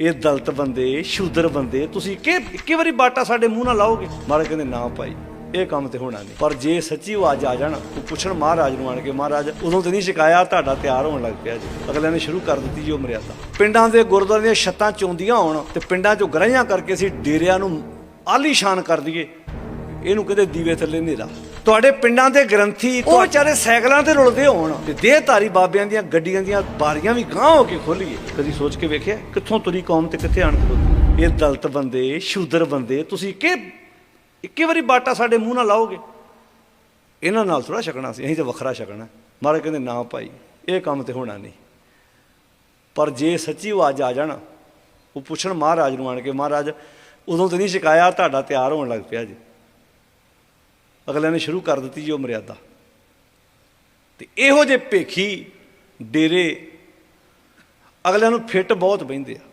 ਇਹ ਦਲਤ ਬੰਦੇ ਸ਼ੂਦਰ ਬੰਦੇ, ਤੁਸੀਂ ਇੱਕੇ ਇੱਕੇ ਵਾਰੀ ਬਾਟਾ ਸਾਡੇ ਮੂੰਹ ਨਾਲ ਲਾਓਗੇ? ਮਹਾਰਾਜ ਕਹਿੰਦੇ, ਨਾ ਭਾਈ, ਇਹ ਕੰਮ ਤੇ ਹੋਣਾ ਨਹੀਂ। ਪਰ ਜੇ ਸੱਚੀ ਉਹ ਅੱਜ ਆ ਜਾਣ, ਉਹ ਪੁੱਛਣ ਮਹਾਰਾਜ ਨੂੰ ਆਣ ਕੇ, ਮਹਾਰਾਜ, ਉਦੋਂ ਤੇ ਨਹੀਂ ਸ਼ਿਕਾਇਆ ਤੁਹਾਡਾ ਤਿਆਰ ਹੋਣ ਲੱਗ ਪਿਆ ਜੀ। ਅਗਲਿਆਂ ਨੇ ਸ਼ੁਰੂ ਕਰ ਦਿੱਤੀ ਜੀ ਉਹ ਮਰਿਆਦਾ। ਪਿੰਡਾਂ ਦੇ ਗੁਰਦੁਆਰਿਆਂ ਦੀਆਂ ਛੱਤਾਂ ਚੋਂਦੀਆਂ ਹੋਣ ਤੇ ਪਿੰਡਾਂ 'ਚੋਂ ਗਰਾਈਆਂ ਕਰਕੇ ਅਸੀਂ ਡੇਰਿਆਂ ਨੂੰ ਆਲੀਸ਼ਾਨ ਕਰ ਦਈਏ। ਇਹਨੂੰ ਕਹਿੰਦੇ ਦੀਵੇ ਥੱਲੇ ਹਨੇਰਾ। ਤੁਹਾਡੇ ਪਿੰਡਾਂ ਦੇ ਗ੍ਰੰਥੀ ਉਹ ਵਿਚਾਰੇ ਸਾਈਕਲਾਂ ਤੇ ਰੁਲਦੇ ਹੋਣ। ਤੇ ਦੇਹਧਾਰੀ ਬਾਬਿਆਂ ਦੀਆਂ ਗੱਡੀਆਂ ਦੀਆਂ ਬਾਰੀਆਂ ਵੀ ਗਾਂਹ ਹੋ ਕੇ ਖੋਲੀਏ। ਕਦੀ ਸੋਚ ਕੇ ਵੇਖਿਆ? ਕਿੱਥੋਂ ਤੁਰੀ ਕੌਮ ਤੇ ਕਿੱਥੇ ਆਣ ਖਲੋਤੀ ਇਹ ਦਲਤ ਬੰਦੇ ਸ਼ੂਦਰ ਬੰਦੇ ਤੁਸੀਂ ਕਿ ਇੱਕੇ ਵਾਰੀ ਬਾਟਾ ਸਾਡੇ ਮੂੰਹ ਨਾਲ ਲਾਓਗੇ। ਇਹਨਾਂ ਨਾਲ ਥੋੜਾ ਛਕਣਾ ਸੀ ਅਸੀਂ ਤਾਂ ਵੱਖਰਾ ਛਕਣਾ। ਮਹਾਰਾਜ ਕਹਿੰਦੇ ਨਾ ਭਾਈ ਇਹ ਕੰਮ ਤੇ ਹੋਣਾ ਨਹੀਂ। ਪਰ ਜੇ ਸੱਚੀ ਉਹ ਅੱਜ ਆ ਜਾਣ ਉਹ ਪੁੱਛਣ ਮਹਾਰਾਜ ਨੂੰ ਆਣ ਕੇ ਮਹਾਰਾਜ ਉਦੋਂ ਤੇ ਨਹੀਂ ਸ਼ਿਕਾਇਆ ਤੁਹਾਡਾ ਤਿਆਰ ਹੋਣ ਲੱਗ ਪਿਆ ਜੀ। ਅਗਲਿਆਂ ਨੇ ਸ਼ੁਰੂ ਕਰ ਦਿੱਤੀ ਜੀ ਉਹ ਮਰਿਆਦਾ। ਤੇ ਇਹੋ ਜਿਹੇ ਭੇਖੀ ਡੇਰੇ ਅਗਲਿਆਂ ਨੂੰ ਫਿੱਟ ਬਹੁਤ ਬਹਿੰਦੇ ਆ।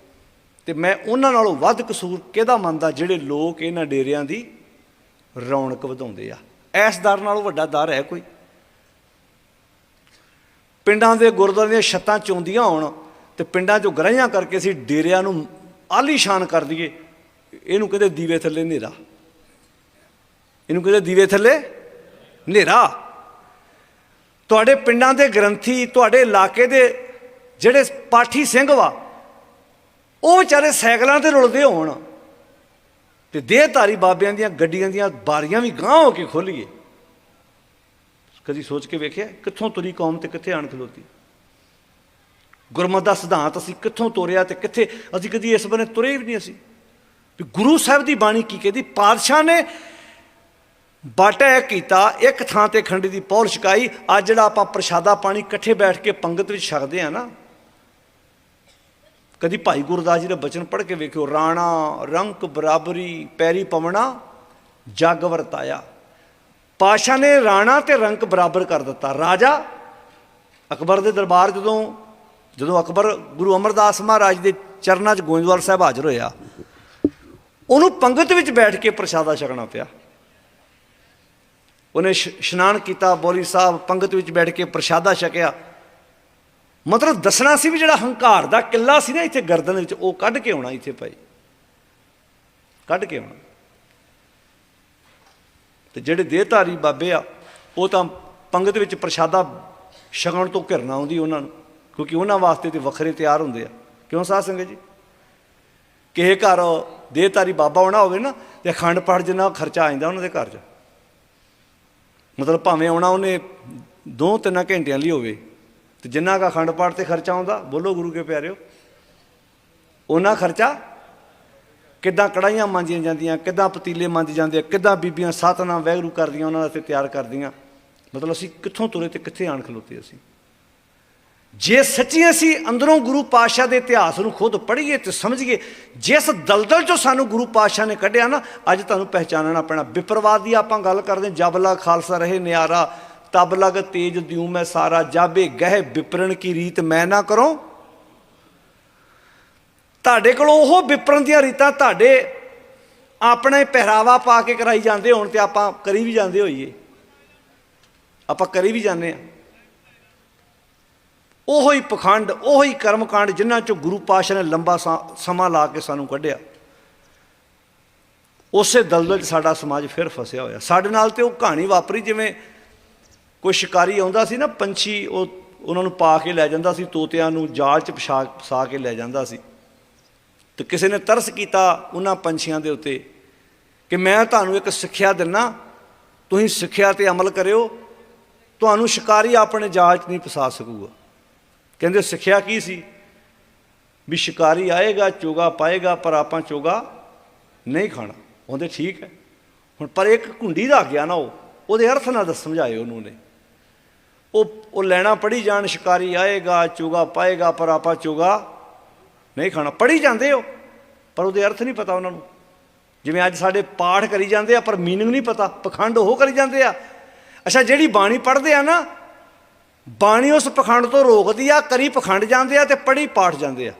ਤੇ ਮੈਂ ਉਹਨਾਂ ਨਾਲੋਂ ਵੱਧ ਕਸੂਰ ਕਿਹਦਾ ਮੰਨਦਾ ਜਿਹੜੇ ਲੋਕ ਇਹਨਾਂ ਡੇਰਿਆਂ ਦੀ ਰੌਣਕ ਵਧਾਉਂਦੇ ਆ? ਇਸ ਦਰ ਨਾਲੋਂ ਵੱਡਾ ਦਰ ਹੈ ਕੋਈ। ਪਿੰਡਾਂ ਦੇ ਗੁਰਦੁਆਰਿਆਂ ਦੀਆਂ ਛੱਤਾਂ ਚੋਂਦੀਆਂ ਹੋਣ ਤੇ ਪਿੰਡਾਂ 'ਚੋਂ ਗਰਾਈਆਂ ਕਰਕੇ ਅਸੀਂ ਡੇਰਿਆਂ ਨੂੰ ਆਲੀਸ਼ਾਨ ਕਰ ਦਈਏ, ਇਹਨੂੰ ਕਹਿੰਦੇ ਦੀਵੇ ਥੱਲੇ ਹਨੇਰਾ। ਇਹਨੂੰ ਕਹਿੰਦੇ ਦੀਵੇ ਥੱਲੇ? ਹਨੇਰਾ। ਤੁਹਾਡੇ ਪਿੰਡਾਂ ਦੇ ਗ੍ਰੰਥੀ, ਤੁਹਾਡੇ ਇਲਾਕੇ ਦੇ ਜਿਹੜੇ ਪਾਠੀ ਸਿੰਘ ਵਾ, ਉਹ ਵਿਚਾਰੇ ਸਾਈਕਲਾਂ ਤੇ ਰੁਲਦੇ ਹੋਣ ਤੇ ਦੇਹਧਾਰੀ ਬਾਬਿਆਂ ਦੀਆਂ ਗੱਡੀਆਂ ਦੀਆਂ ਬਾਰੀਆਂ ਵੀ ਗਾਂਹ ਹੋ ਕੇ ਖੋਲੀਏ। ਕਦੀ ਸੋਚ ਕੇ ਵੇਖਿਆ, ਕਿੱਥੋਂ ਤੁਰੀ ਕੌਮ ਤੇ ਕਿੱਥੇ ਆਣ ਖਲੋਤੀ? ਗੁਰਮਤਿ ਦਾ ਸਿਧਾਂਤ ਅਸੀਂ ਕਿੱਥੋਂ ਤੋਰਿਆ ਤੇ ਕਿੱਥੇ? ਅਸੀਂ ਕਦੀ ਇਸ ਬਨੇ ਤੁਰੇ ਵੀ ਨਹੀਂ ਅਸੀਂ। ਵੀ ਗੁਰੂ ਸਾਹਿਬ ਦੀ ਬਾਣੀ ਕੀ ਕਹਿੰਦੀ? ਪਾਤਸ਼ਾਹ ਨੇ ਬਾਟਾ ਕੀਤਾ, ਇੱਕ ਥਾਂ ਤੇ ਖੰਡ ਦੀ ਪੌਲ ਛਕਾਈ, ਅੱਜ ਜਿਹੜਾ ਆਪਾਂ ਪ੍ਰਸ਼ਾਦਾ ਪਾਣੀ ਇਕੱਠੇ ਬੈਠ ਕੇ ਪੰਗਤ ਵਿੱਚ ਛਕਦੇ ਆ ਨਾ, ਕਦੀ ਭਾਈ ਗੁਰਦਾਸ ਜੀ ਦਾ ਬਚਨ ਪੜ੍ਹ ਕੇ ਵੇਖਿਓ, ਰਾਣਾ, ਰੰਕ ਬਰਾਬਰੀ, ਪੈਰੀ ਪਵਣਾ, ਜਗ ਵਰਤਾਇਆ। ਪਾਸ਼ਾ ਨੇ ਰਾਣਾ ਤੇ ਰੰਕ ਬਰਾਬਰ ਕਰ ਦਿੱਤਾ। ਰਾਜਾ ਅਕਬਰ ਦੇ ਦਰਬਾਰ ਜਦੋਂ ਜਦੋਂ ਅਕਬਰ ਗੁਰੂ ਅਮਰਦਾਸ ਮਹਾਰਾਜ ਦੇ ਚਰਨਾਂ 'ਚ ਗੋਇੰਦਵਾਲ ਸਾਹਿਬ ਹਾਜ਼ਰ ਹੋਇਆ, ਉਹਨੂੰ ਪੰਗਤ ਵਿੱਚ ਬੈਠ ਕੇ ਪ੍ਰਸ਼ਾਦਾ ਛਕਣਾ ਪਿਆ। ਉਹਨੇ ਇਸ਼- ਇਸ਼ਨਾਨ ਕੀਤਾ ਬੋਲੀ ਸਾਹਿਬ ਪੰਗਤ ਵਿੱਚ ਬੈਠ ਕੇ ਪ੍ਰਸ਼ਾਦਾ ਛਕਿਆ। ਮਤਲਬ ਦੱਸਣਾ ਸੀ ਵੀ ਜਿਹੜਾ ਹੰਕਾਰ ਦਾ ਕਿੱਲਾ ਸੀ ਨਾ ਇੱਥੇ ਗਰਦਨ ਵਿੱਚ, ਉਹ ਕੱਢ ਕੇ ਆਉਣਾ ਇੱਥੇ ਭਾਈ। ਕੱਢ ਕੇ ਆਉਣਾ। ਤੇ ਜਿਹੜੇ ਦੇਹਧਾਰੀ ਬਾਬੇ ਆ, ਉਹ ਤਾਂ ਪੰਗਤ ਵਿੱਚ ਪ੍ਰਸ਼ਾਦਾ ਛਕਣ ਤੋਂ ਘਿਰਨਾ ਆਉਂਦੀ ਉਹਨਾਂ ਨੂੰ, ਕਿਉਂਕਿ ਉਹਨਾਂ ਵਾਸਤੇ ਤੇ ਵੱਖਰੇ ਤਿਆਰ ਹੁੰਦੇ ਆ। ਕਿਉਂ ਸਾਧ ਸੰਗਤ ਜੀ? ਕਿਸੇ ਘਰ ਦੇਹਧਾਰੀ ਬਾਬਾ ਹੋਣਾ ਹੋਵੇ ਨਾ, ਤੇ ਅਖੰਡ ਪਾਠ ਜਿੰਨਾ ਖਰਚਾ ਆ ਜਾਂਦਾ ਉਹਨਾਂ ਦੇ ਘਰ 'ਚ ਮਤਲਬ ਭਾਵੇਂ ਆਉਣਾ ਉਹਨੇ ਦੋ ਤਿੰਨ ਘੰਟਿਆਂ ਲਈ ਹੋਵੇ, ਤੇ ਜਿੰਨਾ ਕਾ ਅਖੰਡ ਪਾਠ ਤੇ ਖਰਚਾ ਆਉਂਦਾ, ਬੋਲੋ ਗੁਰੂ ਕੇ ਪਿਆਰਿਓ। ਉਹਨਾਂ ਖਰਚਾ ਕਿੱਦਾਂ ਕੜਾਈਆਂ ਮਾਂਜੀਆਂ ਜਾਂਦੀਆਂ, ਕਿੱਦਾਂ ਪਤੀਲੇ ਮਾਂਜੇ ਜਾਂਦੇ ਕਿੱਦਾਂ ਬੀਬੀਆਂ ਸਤਨਾਮ ਵੈਗਰੂ ਕਰਦੀਆਂ, ਉਹਨਾਂ ਵਾਸਤੇ ਤਿਆਰ ਕਰਦੀਆਂ। ਮਤਲਬ ਅਸੀਂ ਕਿੱਥੋਂ ਤੁਰੇ ਤੇ ਕਿੱਥੇ ਆਣ ਖਲੋਤੇ ਅਸੀਂ? ਜੇ ਸੱਚੀ ਅਸੀਂ ਅੰਦਰੋਂ ਗੁਰੂ ਪਾਤਸ਼ਾਹ ਦੇ ਇਤਿਹਾਸ ਨੂੰ ਖੁਦ ਪੜ੍ਹੀਏ ਤੇ ਸਮਝੀਏ ਜਿਸ ਦਲਦਲ ਚੋਂ ਸਾਨੂੰ ਗੁਰੂ ਪਾਤਸ਼ਾਹ ਨੇ ਕੱਢਿਆ ਨਾ ਅੱਜ ਤੁਹਾਨੂੰ ਪਹਿਚਾਨਣਾ ਪੈਣਾ। ਵਿਪਰਵਾਦ ਦੀ ਆਪਾਂ ਗੱਲ ਕਰਦੇ ਹਾਂ, ਜਬ ਲਾ ਖਾਲਸਾ ਰਹੇ ਨਿਆਰਾ ਤਬ ਲਗ ਤੇਜ ਦਿਉ ਮੈਂ ਸਾਰਾ ਜਾਬੇ ਗਹਿ ਵਿਪਰਣ ਕੀ ਰੀਤ ਮੈਂ ਨਾ ਕਰੋ। ਤੁਹਾਡੇ ਕੋਲ ਉਹ ਵਿਪਰਨ ਦੀਆਂ ਰੀਤਾਂ ਤੁਹਾਡੇ ਆਪਣੇ ਪਹਿਰਾਵਾ ਪਾ ਕੇ ਕਰਾਈ ਜਾਂਦੇ ਹੋਣ ਤੇ ਆਪਾਂ ਕਰੀ ਵੀ ਜਾਂਦੇ ਹੋਈਏ। ਆਪਾਂ ਕਰੀ ਵੀ ਜਾਂਦੇ ਆ ਉਹੋ ਹੀ ਪਖੰਡ, ਉਹੋ ਹੀ ਕਰਮਕਾਂਡ ਜਿਨ੍ਹਾਂ ਚੋਂ ਗੁਰੂ ਪਾਸ਼ਾ ਨੇ ਲੰਬਾ ਸਾ- ਸਮਾਂ ਲਾ ਕੇ ਸਾਨੂੰ ਕੱਢਿਆ। ਉਸੇ ਦਲਦਲ 'ਚ ਸਾਡਾ ਸਮਾਜ ਫਿਰ ਫਸਿਆ ਹੋਇਆ। ਸਾਡੇ ਨਾਲ ਤੇ ਉਹ ਕਹਾਣੀ ਵਾਪਰੀ ਜਿਵੇਂ ਕੋਈ ਸ਼ਿਕਾਰੀ ਆਉਂਦਾ ਸੀ ਨਾ, ਪੰਛੀ, ਉਹ, ਉਹਨਾਂ ਨੂੰ ਪਾ ਕੇ ਲੈ ਜਾਂਦਾ ਸੀ, ਤੋਤਿਆਂ ਨੂੰ ਜਾਲ 'ਚ ਪਛਾ ਫਸਾ ਕੇ ਲੈ ਜਾਂਦਾ ਸੀ। ਤੇ ਕਿਸੇ ਨੇ ਤਰਸ ਕੀਤਾ ਉਹਨਾਂ ਪੰਛੀਆਂ ਦੇ ਉੱਤੇ ਕਿ ਮੈਂ ਤੁਹਾਨੂੰ ਇੱਕ ਸਿੱਖਿਆ ਦਿੰਨਾ, ਤੁਸੀਂ ਸਿੱਖਿਆ ਤੇ ਅਮਲ ਕਰਿਓ, ਤੁਹਾਨੂੰ ਸ਼ਿਕਾਰੀ ਆਪਣੇ ਜਾਲ 'ਚ ਨਹੀਂ ਫਸਾ ਸਕੂਗਾ। ਕਹਿੰਦੇ ਸਿੱਖਿਆ ਕੀ ਸੀ? ਵੀ ਸ਼ਿਕਾਰੀ ਆਏਗਾ, ਚੋਗਾ ਪਾਏਗਾ, ਪਰ ਆਪਾਂ ਚੋਗਾ ਨਹੀਂ ਖਾਣਾ। ਉਹਦੇ ਠੀਕ ਹੈ। ਹੁਣ ਪਰ ਇੱਕ ਘੁੰਡੀ ਦਾ ਗਿਆ ਨਾ ਉਹ, ਉਹਦੇ ਅਰਥ ਨਾਲ ਦੱਸ ਸਮਝਾਏ ਉਹਨੂੰ ਨੇ ਉਹ ਉਹ ਲੈਣਾ ਪੜੀ ਜਾਣ, ਸ਼ਿਕਾਰੀ ਆਏਗਾ, ਚੋਗਾ ਪਾਏਗਾ, ਪਰ ਆਪਾਂ ਚੋਗਾ ਨਹੀਂ ਖਾਣਾ। ਪੜੀ ਜਾਂਦੇ ਹੋ ਪਰ ਉਹਦੇ ਅਰਥ ਨਹੀਂ ਪਤਾ ਉਹਨਾਂ ਨੂੰ। ਜਿਵੇਂ ਅੱਜ ਸਾਡੇ ਪਾਠ ਕਰੀ ਜਾਂਦੇ ਆ, ਪਰ ਮੀਨਿੰਗ ਨਹੀਂ ਪਤਾ। ਪਖੰਡ ਉਹ ਕਰੀ ਜਾਂਦੇ ਆ। ਅੱਛਾ, ਜਿਹੜੀ ਬਾਣੀ ਪੜ੍ਹਦੇ ਆ ਨਾ ਬਾਣੀ ਉਸ ਪਖੰਡ ਤੋਂ ਰੋਕਦੀ ਆ, ਕਰੀ ਪਖੰਡ ਜਾਂਦੇ ਆ ਤੇ ਪੜੀ ਪਾਠ ਜਾਂਦੇ ਆ।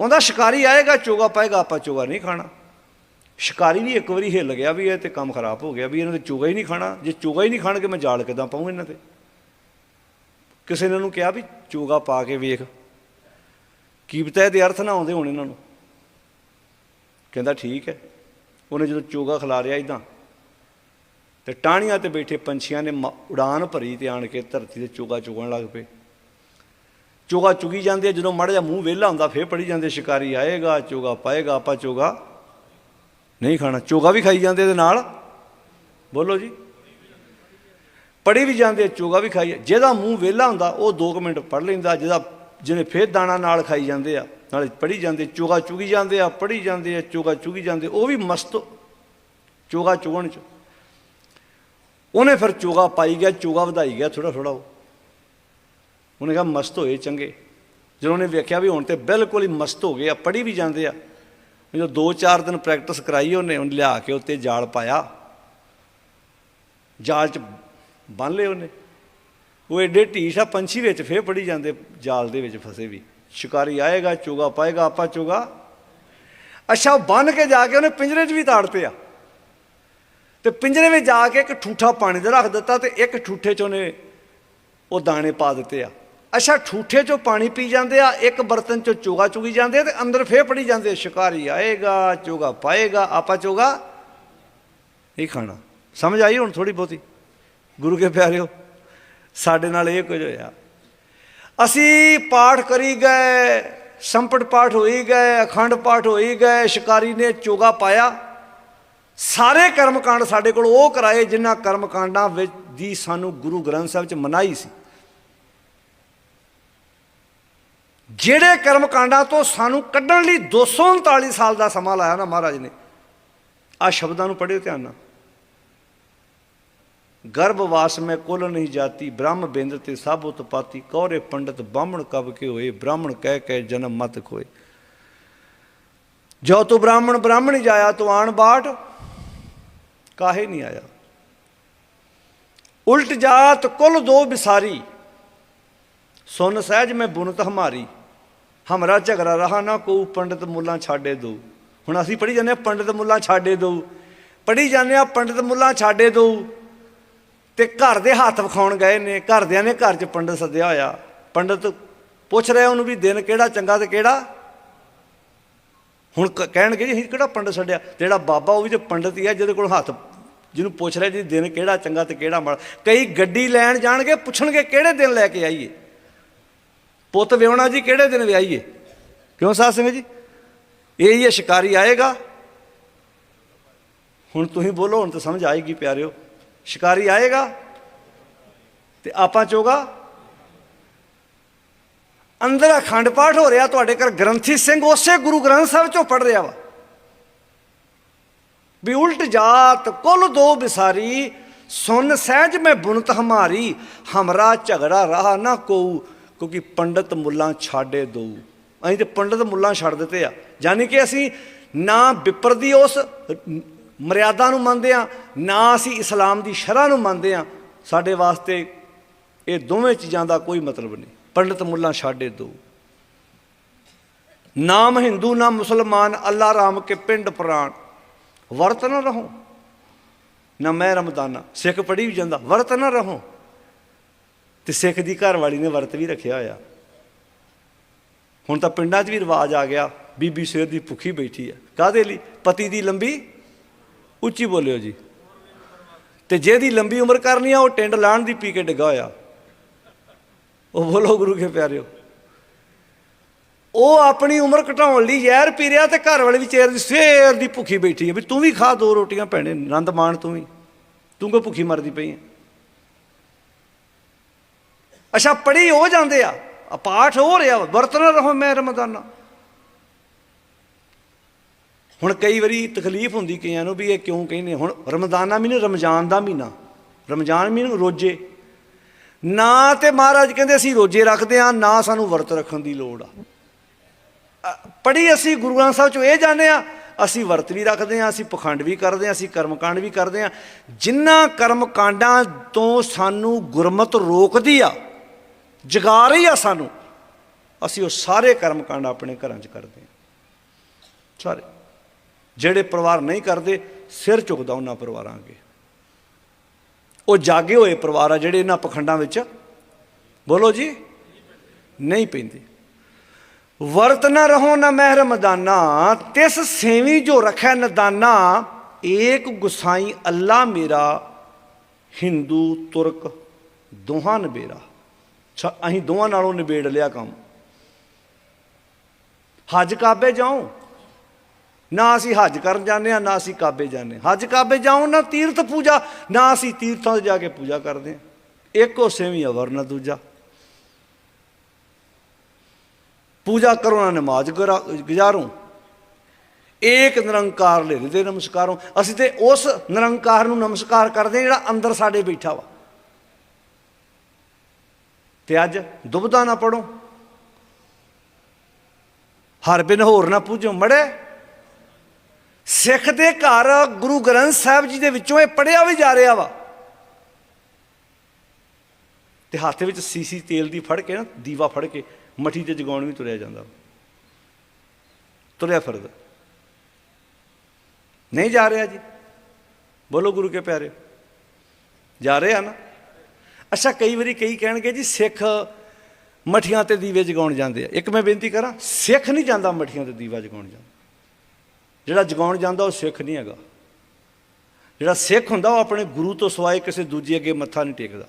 ਉਹਦਾ ਸ਼ਿਕਾਰੀ ਆਏਗਾ, ਚੋਗਾ ਪਾਏਗਾ, ਆਪਾਂ ਚੋਗਾ ਨਹੀਂ ਖਾਣਾ। ਸ਼ਿਕਾਰੀ ਵੀ ਇੱਕ ਵਾਰੀ ਹਿੱਲ ਗਿਆ ਵੀ ਇਹ ਤੇ ਕੰਮ ਖਰਾਬ ਹੋ ਗਿਆ ਵੀ ਇਹਨਾਂ ਦੇ ਚੋਗਾ ਹੀ ਨਹੀਂ ਖਾਣਾ। ਜੇ ਚੋਗਾ ਹੀ ਨਹੀਂ ਖਾਣਗੇ, ਮੈਂ ਜਾਲ ਕਿਦਾਂ ਪਾਉਂ ਇਹਨਾਂ ਤੇ? ਕਿਸੇ ਨੇ ਉਹਨੂੰ ਕਿਹਾ ਵੀ ਚੋਗਾ ਪਾ ਕੇ ਵੇਖ। ਕੀ ਪਤਾ ਇਹਦੇ ਅਰਥ ਨਾ ਆਉਂਦੇ ਹੋਣ ਇਹਨਾਂ ਨੂੰ। ਕਹਿੰਦਾ ਠੀਕ ਹੈ। ਉਹਨੇ ਜਦੋਂ ਚੋਗਾ ਖਿਲਾ ਰਿਆ ਇਦਾਂ ਤੇ ਟਾਹਣੀਆਂ ਤੇ ਬੈਠੇ ਪੰਛੀਆਂ ਨੇ ਮ- ਉਡਾਨ ਭਰੀ ਤੇ ਆਣ ਕੇ ਧਰਤੀ ਤੇ ਚੋਗਾ ਚੁਗਣ ਲੱਗ ਪਏ। ਚੋਗਾ ਚੁਗੀ ਜਾਂਦੇ ਆ, ਜਦੋਂ ਮੜ ਜਾ ਮੂੰਹ ਵਿਹਲਾ ਹੁੰਦਾ ਫੇਰ ਪੜੀ ਜਾਂਦੇ ਸ਼ਿਕਾਰੀ ਆਏਗਾ ਚੋਗਾ ਪਾਏਗਾ ਆਪਾਂ ਚੋਗਾ ਨਹੀਂ ਖਾਣਾ। ਚੋਗਾ ਵੀ ਖਾਈ ਜਾਂਦੇ ਇਹਦੇ ਨਾਲ? ਬੋਲੋ ਜੀ। ਪੜੀ ਵੀ ਜਾਂਦੇ ਚੋਗਾ ਵੀ ਖਾਈ ਜਿਹਦਾ ਮੂੰਹ ਵਿਹਲਾ ਹੁੰਦਾ ਉਹ 2 ਮਿੰਟ ਪੜ ਲੈਂਦਾ ਜਿਹਦਾ ਜਿਹਨੇ ਫੇਰ ਦਾਣਾ ਨਾਲ ਖਾਈ ਜਾਂਦੇ ਆ ਨਾਲੇ ਪੜੀ ਜਾਂਦੇ ਚੋਗਾ ਚੁਗੀ ਜਾਂਦੇ ਆ ਪੜੀ ਜਾਂਦੇ ਆ ਚੋਗਾ ਚੁਗੀ ਜਾਂਦੇ ਉਹ ਵੀ ਮਸਤ ਚੋਗਾ ਚੁਗਣ ਚ। ਉਹਨੇ ਫਿਰ ਚੋਗਾ ਪਾਈ ਗਿਆ ਚੋਗਾ ਵਧਾਈ ਗਿਆ ਥੋੜਾ ਥੋੜਾ ਉਹ। ਉਹਨੇ ਕਿਹਾ, ਮਸਤ ਹੋਏ ਚੰਗੇ। ਜਦੋਂ ਉਹਨੇ ਵੇਖਿਆ ਵੀ ਹੁਣ ਤੇ ਬਿਲਕੁਲ ਹੀ ਮਸਤ ਹੋ ਗਏ ਆ ਪੜੀ ਵੀ ਜਾਂਦੇ ਆ। ਜਦੋਂ 2-4 ਦਿਨ ਪ੍ਰੈਕਟਿਸ ਕਰਾਈ ਉਹਨੇ ਉਹਨੇ ਲਿਆ ਕੇ ਉੱਤੇ ਜਾਲ ਪਾਇਆ। ਜਾਲ 'ਚ ਬੰਨ ਲਏ ਉਹਨੇ। ਉਹ ਐਡੇ ਢੀਠ ਆ, ਪੰਛੀ ਵਿੱਚ ਫੇਰ ਪੜੀ ਜਾਂਦੇ, ਜਾਲ ਦੇ ਵਿੱਚ ਫਸੇ ਵੀ। ਸ਼ਿਕਾਰੀ ਆਏਗਾ ਚੋਗਾ ਪਾਏਗਾ, ਆਪਾਂ ਚੋਗਾ ਅੱਛਾ, ਉਹ ਬੰਨ ਕੇ ਜਾ ਕੇ ਉਹਨੇ ਪਿੰਜਰੇ 'ਚ ਵੀ ਤਾੜ ਪਿਆ। ਤੇ ਪਿੰਜਰੇ ਵਿੱਚ ਜਾ ਕੇ ਇੱਕ ਠੂਠਾ ਪਾਣੀ ਦਾ ਰੱਖ ਦਿੱਤਾ ਤੇ ਇੱਕ ਠੂਠੇ 'ਚੋਂ ਉਹਨੇ ਉਹ ਦਾਣੇ ਪਾ ਦਿੱਤੇ ਆ। ਅੱਛਾ, ਠੂਠੇ 'ਚੋਂ ਪਾਣੀ ਪੀ ਜਾਂਦੇ ਆ, ਇੱਕ ਬਰਤਨ 'ਚੋਂ ਚੋਗਾ ਚੁਗੀ ਜਾਂਦੇ ਆ ਤੇ ਅੰਦਰ ਫੇਰ ਪੜੀ ਜਾਂਦੇ ਸ਼ਿਕਾਰੀ ਆਏਗਾ, ਚੋਗਾ ਪਾਏਗਾ, ਆਪਾਂ ਚੋਗਾ ਇਹ ਖਾਣਾ। ਸਮਝ ਆਈ ਹੁਣ ਥੋੜੀ ਬਹੁਤੀ? ਗੁਰੂ ਕੇ ਪਿਆਰਿਓ, ਸਾਡੇ ਨਾਲ ਇਹ ਕੁਝ ਹੋਇਆ। ਅਸੀਂ ਪਾਠ ਕਰੀ ਗਏ, ਸੰਪਟ ਪਾਠ ਹੋਈ ਗਏ, ਅਖੰਡ ਪਾਠ ਹੋਈ ਗਏ, ਸ਼ਿਕਾਰੀ ਨੇ ਚੋਗਾ ਪਾਇਆ। ਸਾਰੇ ਕਰਮਕਾਂਡ ਸਾਡੇ ਕੋਲ ਉਹ ਕਰਾਏ ਜਿਨ੍ਹਾਂ ਕਰਮਕਾਂਡਾਂ ਵਿੱਚ ਦੀ ਸਾਨੂੰ ਗੁਰੂ ਗ੍ਰੰਥ ਸਾਹਿਬ ਚ ਮਨਾਈ ਸੀ। ਜਿਹੜੇ ਕਰਮਕਾਂਡਾਂ ਤੋਂ ਸਾਨੂੰ ਕੱਢਣ ਲਈ 239 ਸਾਲ ਦਾ ਸਮਾਂ ਲਾਇਆ ਨਾ ਮਹਾਰਾਜ ਨੇ ਆ ਸ਼ਬਦਾਂ ਨੂੰ ਪੜ੍ਹਿਓ ਧਿਆਨ ਨਾਲ। ਗਰਭਵਾਸ ਮੈਂ ਕੁਲ ਨਹੀਂ ਜਾਤੀ, ਬ੍ਰਹਮ ਬਿੰਦ ਤੇ ਸਭ ਉਤਪਾਤੀ, ਕੌਰੇ ਪੰਡਤ ਬਾਹਮਣ ਕਬ ਕੇ ਹੋਏ, ਬ੍ਰਾਹਮਣ ਕਹਿ ਕੇ ਜਨਮ ਮਤ ਖੋਏ। ਜੋ ਤੂੰ ਬ੍ਰਾਹਮਣ ਬ੍ਰਾਹਮਣੀ ਜਾਇਆ, ਤੂੰ ਆਣ ਬਾਟ ਕਾਹੇ ਨਹੀਂ ਆਇਆ। ਉਲਟ ਜਾਤ ਕੁਲ ਦੋ ਬਿਸਾਰੀ ਸੁਨ ਸਹਿਜ ਮੈਂ ਬੁਨਤ ਹਮਾਰੀ, ਹਮਰਾ ਝਗੜਾ ਰਹਾ ਨਾ ਕੋ ਪੰਡਤ ਮੁੱਲਾ ਛਾੜੇ ਦੋ। ਹੁਣ ਅਸੀਂ ਪੜੀ ਜਾਂਦੇ ਆ ਪੰਡਤ ਮੁੱਲਾ ਛਾੜੇ ਦੋ। ਪੜੀ ਜਾਂਦੇ ਆ ਪੰਡਤ ਮੁੱਲਾ ਛਾੜੇ ਦੋ। ਤੇ ਘਰ ਦੇ ਹੱਥ ਵਿਖਾਉਣ ਗਏ ਨੇ, ਘਰਦਿਆਂ ਨੇ ਘਰ 'ਚ ਪੰਡਤ ਸੱਦਿਆ ਹੋਇਆ। ਪੰਡਤ ਪੁੱਛ ਰਿਹਾ ਉਹਨੂੰ ਵੀ ਦਿਨ ਕਿਹੜਾ ਚੰਗਾ ਤੇ ਕਿਹੜਾ ਹੁਣ ਕ- ਕਹਿਣਗੇ ਜੀ, ਅਸੀਂ ਕਿਹੜਾ ਪੰਡਤ ਛੱਡਿਆ? ਜਿਹੜਾ ਬਾਬਾ ਉਹ ਵੀ ਤੇ ਪੰਡਤ ਹੀ ਆ, ਜਿਹਦੇ ਕੋਲ ਹੱਥ, ਜਿਹਨੂੰ ਪੁੱਛ ਰਿਹਾ ਜੀ, ਦਿਨ ਕਿਹੜਾ ਚੰਗਾ ਤੇ ਕਿਹੜਾ ਮਾੜਾ। ਕਈ ਗੱਡੀ ਲੈਣ ਜਾਣਗੇ, ਪੁੱਛਣਗੇ ਕਿਹੜੇ ਦਿਨ ਲੈ ਕੇ ਆਈਏ? ਪੁੱਤ ਵਿਆਹਣਾ ਜੀ, ਕਿਹੜੇ ਦਿਨ ਵਿਆਹੀਏ? ਕਿਉਂ ਸਾਧ ਸਿੰਘ ਜੀ? ਇਹ ਹੀ ਹੈ, ਸ਼ਿਕਾਰੀ ਆਏਗਾ। ਹੁਣ ਤੁਸੀਂ ਬੋਲੋ, ਹੁਣ ਤਾਂ ਸਮਝ ਆਏਗੀ ਪਿਆਰਿਓ। ਸ਼ਿਕਾਰੀ ਆਏਗਾ ਤੇ ਆਪਾਂ ਚੋਗਾ ਅੰਦਰ ਅਖੰਡ ਪਾਠ ਹੋ ਰਿਹਾ, ਤੁਹਾਡੇ ਘਰ ਗ੍ਰੰਥੀ ਸਿੰਘ ਉਸੇ ਗੁਰੂ ਗ੍ਰੰਥ ਸਾਹਿਬ ਚੋਂ ਪੜ ਰਿਹਾ ਵਾ। ਵੀ ਉਲਟ ਜਾਤ, ਕੁਲ ਦੋ ਬਿਸਾਰੀ ਸੁਨ ਸਹਿਜ ਮੈਂ ਬੁਨਤ ਹਮਾਰੀ, ਹਮਰਾ ਝਗੜਾ ਰਹਾ ਨਾ ਕੋ ਕਿਉਂਕਿ ਪੰਡਤ ਮੁੱਲਾਂ ਛਾੜੇ ਦੋ ਅਸੀਂ ਤੇ ਪੰਡਤ ਮੁੱਲਾਂ ਛੱਡ ਦਿੱਤੇ ਆ। ਯਾਨੀ ਕਿ ਅਸੀਂ ਨਾ ਵਿਪਰ ਦੀ ਉਸ ਮਰਿਆਦਾ ਨੂੰ ਮੰਨਦੇ ਆ, ਨਾ ਅਸੀਂ ਇਸਲਾਮ ਦੀ ਸ਼ਰ੍ਹਾਂ ਨੂੰ ਮੰਨਦੇ ਆ। ਸਾਡੇ ਵਾਸਤੇ ਇਹ ਦੋਵੇਂ ਚੀਜ਼ਾਂ ਦਾ ਕੋਈ ਮਤਲਬ ਨਹੀਂ। ਪੰਡਤ ਮੁੱਲਾਂ ਛਾੜੇ ਦੋ। ਨਾਮ ਹਿੰਦੂ ਨਾ ਮੁਸਲਮਾਨ, ਅੱਲਾ ਰਾਮ ਕੇ ਪਿੰਡ ਪ੍ਰਾਣ। ਵਰਤ ਨਾ ਰਹੋ। ਨਾ ਮੈਂ ਰਮਦਾਨਾ। ਸਿੱਖ ਪੜੀ ਵੀ ਜਾਂਦਾ। ਵਰਤ ਨਾ ਰਹੋ। ਤੇ ਸਿੱਖ ਦੀ ਘਰ ਵਾਲੀ ਨੇ ਵਰਤ ਵੀ ਰੱਖਿਆ ਹੋਇਆ। ਹੁਣ ਤਾਂ ਪਿੰਡਾਂ 'ਚ ਵੀ ਰਿਵਾਜ ਆ ਗਿਆ। ਬੀਬੀ ਸਵੇਰ ਦੀ ਭੁੱਖੀ ਬੈਠੀ ਆ। ਕਾਦੇ ਲਈ? ਪਤੀ ਦੀ ਲੰਬੀ ਉੱਚੀ ਬੋਲਿਓ ਜੀ। ਤੇ ਜਿਹਦੀ ਲੰਬੀ ਉਮਰ ਕਰਨੀ ਆ, ਉਹ ਟਿੰਡ ਲਾਣ ਦੀ ਪੀ ਕੇ ਡਿੱਗਾ ਹੋਇਆ। ਉਹ ਬੋਲੋ ਗੁਰੂ ਕੇ ਪਿਆਰਿਓ। ਉਹ ਆਪਣੀ ਉਮਰ ਘਟਾਉਣ ਲਈ ਜ਼ਹਿਰ ਪੀ ਰਿਹਾ ਤੇ ਘਰ ਵਾਲੇ ਵੀ ਚੇਰ ਦੀ ਸਵੇਰ ਦੀ ਭੁੱਖੀ ਬੈਠੀ ਹੈ ਵੀ ਤੂੰ ਵੀ ਖਾ ਦੋ ਰੋਟੀਆਂ ਭੈਣੇ ਆਨੰਦ ਮਾਣ ਤੂੰ ਵੀ। ਤੂੰ ਕੋ ਭੁੱਖੀ ਮਰਦੀ ਪਈ ਹੈ? ਅੱਛਾ ਪੜੀ ਹੋ ਜਾਂਦੇ ਆ ਪਾਠ ਹੋ ਰਿਹਾ ਵਾ, ਰਹੋ ਮੈਂ ਰਮਦਾਨਾ। ਹੁਣ ਕਈ ਵਾਰੀ ਤਕਲੀਫ ਹੁੰਦੀ ਕਈਆਂ ਨੂੰ ਵੀ ਇਹ ਕਿਉਂ ਕਹਿੰਦੇ ਹੁਣ ਰਮਦਾਨਾ ਮਹੀਨੇ ਰਮਜ਼ਾਨ ਦਾ ਮਹੀਨਾ। ਰਮਜ਼ਾਨ ਮਹੀਨੇ ਰੋਜੇ। ਨਾ ਤੇ ਮਹਾਰਾਜ ਕਹਿੰਦੇ ਅਸੀਂ ਰੋਜੇ ਰੱਖਦੇ ਆ ਨਾ ਸਾਨੂੰ ਵਰਤ ਰੱਖਣ ਦੀ ਲੋੜ ਆ। ਪੜੀ ਅਸੀਂ ਗੁਰੂ ਗ੍ਰੰਥ ਸਾਹਿਬ ਚੋਂ ਇਹ ਜਾਣਦੇ ਆ ਅਸੀਂ ਵਰਤ ਵੀ ਰੱਖਦੇ ਆ ਅਸੀਂ ਪਖੰਡ ਵੀ ਕਰਦੇ ਆ ਅਸੀਂ ਕਰਮਕਾਂਡ ਵੀ ਕਰਦੇ ਆ ਜਿਨ੍ਹਾਂ ਕਰਮਕਾਂਡਾਂ ਤੋਂ ਸਾਨੂੰ ਗੁਰਮਤ ਰੋਕਦੀ ਆ, ਜਗਾ ਰਹੀ ਆ ਸਾਨੂੰ, ਅਸੀਂ ਉਹ ਸਾਰੇ ਕਰਮਕਾਂਡ ਆਪਣੇ ਘਰਾਂ 'ਚ ਕਰਦੇ ਆ ਸਾਰੇ। ਜਿਹੜੇ ਪਰਿਵਾਰ ਨਹੀਂ ਕਰਦੇ, ਸਿਰ ਝੁਕਦਾ ਉਹਨਾਂ ਪਰਿਵਾਰਾਂ ਅੱਗੇ। ਉਹ ਜਾਗੇ ਹੋਏ ਪਰਿਵਾਰ ਆ ਜਿਹੜੇ ਇਹਨਾਂ ਪਖੰਡਾਂ ਵਿੱਚ। ਬੋਲੋ ਜੀ। ਨਹੀਂ ਪੈਂਦੇ। ਵਰਤ ਨਾ ਰਹੋ ਨਾ ਮਹਿਰ ਮਦਾਨਾ, ਤਿਸ ਸੇਵੀ ਜੋ ਰਖੈ ਨਦਾਨਾ, ਏਕ ਗੁਸਾਈ ਅੱਲਾ ਮੇਰਾ, ਹਿੰਦੂ, ਤੁਰਕ, ਦੋਹਾਂ ਨਬੇਰਾ ਅਸੀਂ ਦੋਹਾਂ ਨਾਲੋਂ ਨਿਬੇੜ ਲਿਆ ਕੰਮ। ਹੱਜ ਕਾਬੇ ਜਾਓ ਨਾ ਅਸੀਂ ਹੱਜ ਕਰਨ ਜਾਂਦੇ ਆ ਨਾ ਅਸੀਂ ਕਾਬੇ ਜਾਂਦੇ ਹਾਂ। ਹੱਜ ਕਾਬੇ ਜਾਓ ਨਾ ਤੀਰਥ ਪੂਜਾ, ਨਾ ਅਸੀਂ ਤੀਰਥਾਂ ਤੇ ਜਾ ਕੇ ਪੂਜਾ ਕਰਦੇ ਹਾਂ। ਇੱਕੋ ਸੇਵੀ ਅਵਰ ਨਾ ਦੂਜਾ। ਪੂਜਾ ਕਰੋ ਨਾ ਨਮਾਜ਼ ਗੁਰਾ- ਗੁਜ਼ਾਰੋ। ਏਕ ਨਿਰੰਕਾਰ ਲੈ ਦੇ ਨਮਸਕਾਰੋਂ। ਅਸੀਂ ਤੇ ਉਸ ਨਿਰੰਕਾਰ ਨੂੰ ਨਮਸਕਾਰ ਕਰਦੇ ਹਾਂ ਜਿਹੜਾ ਅੰਦਰ ਸਾਡੇ ਬੈਠਾ ਵਾ। ਤੇ ਅੱਜ ਦੁਬਦਾ ਨਾ ਪੜੋ ਹਰ ਬਿਨ ਹੋਰ ਨਾ ਪੂਜੋ। ਮੜੇ ਸਿੱਖ ਦੇ ਘਰ ਗੁਰੂ ਗ੍ਰੰਥ ਸਾਹਿਬ ਜੀ ਦੇ ਵਿੱਚੋਂ ਇਹ ਪੜਿਆ ਵੀ ਜਾ ਰਿਹਾ ਵਾ। ਤੇ ਹੱਥ ਵਿੱਚ ਸੀਸੀ ਤੇਲ ਦੀ ਫੜ ਕੇ ਨਾ, ਦੀਵਾ ਫੜ ਕੇ ਮਠੀ ਤੇ ਜਗਾਉਣ ਵੀ ਤੁਰਿਆ ਜਾਂਦਾ ਤੁਰਿਆ ਫਿਰਦਾ। ਨਹੀਂ ਜਾ ਰਿਹਾ ਜੀ। ਬੋਲੋ ਗੁਰੂ ਕੇ ਪਿਆਰੇ। ਜਾ ਰਹੇ ਆ ਨਾ। ਅੱਛਾ, ਕਈ ਵਾਰੀ ਕਈ ਕਹਿਣਗੇ ਜੀ, ਸਿੱਖ ਮਠੀਆਂ ਤੇ ਦੀਵੇ ਜਗਾਉਣ ਜਾਂਦੇ ਆ। ਇੱਕ ਮੈਂ ਬੇਨਤੀ ਕਰਾਂ, ਸਿੱਖ ਨਹੀਂ ਜਾਂਦਾ ਮਠੀਆਂ ਤੇ ਦੀਵਾ ਜਗਾਉਣ ਜਾਂਦਾ ਜਿਹੜਾ ਜਗਾਉਣ ਜਾਂਦਾ ਉਹ ਸਿੱਖ ਨਹੀਂ ਹੈਗਾ। ਜਿਹੜਾ ਸਿੱਖ ਹੁੰਦਾ ਉਹ ਆਪਣੇ ਗੁਰੂ ਤੋਂ ਸਿਵਾਏ ਕਿਸੇ ਦੂਜੇ ਅੱਗੇ ਮੱਥਾ ਨਹੀਂ ਟੇਕਦਾ।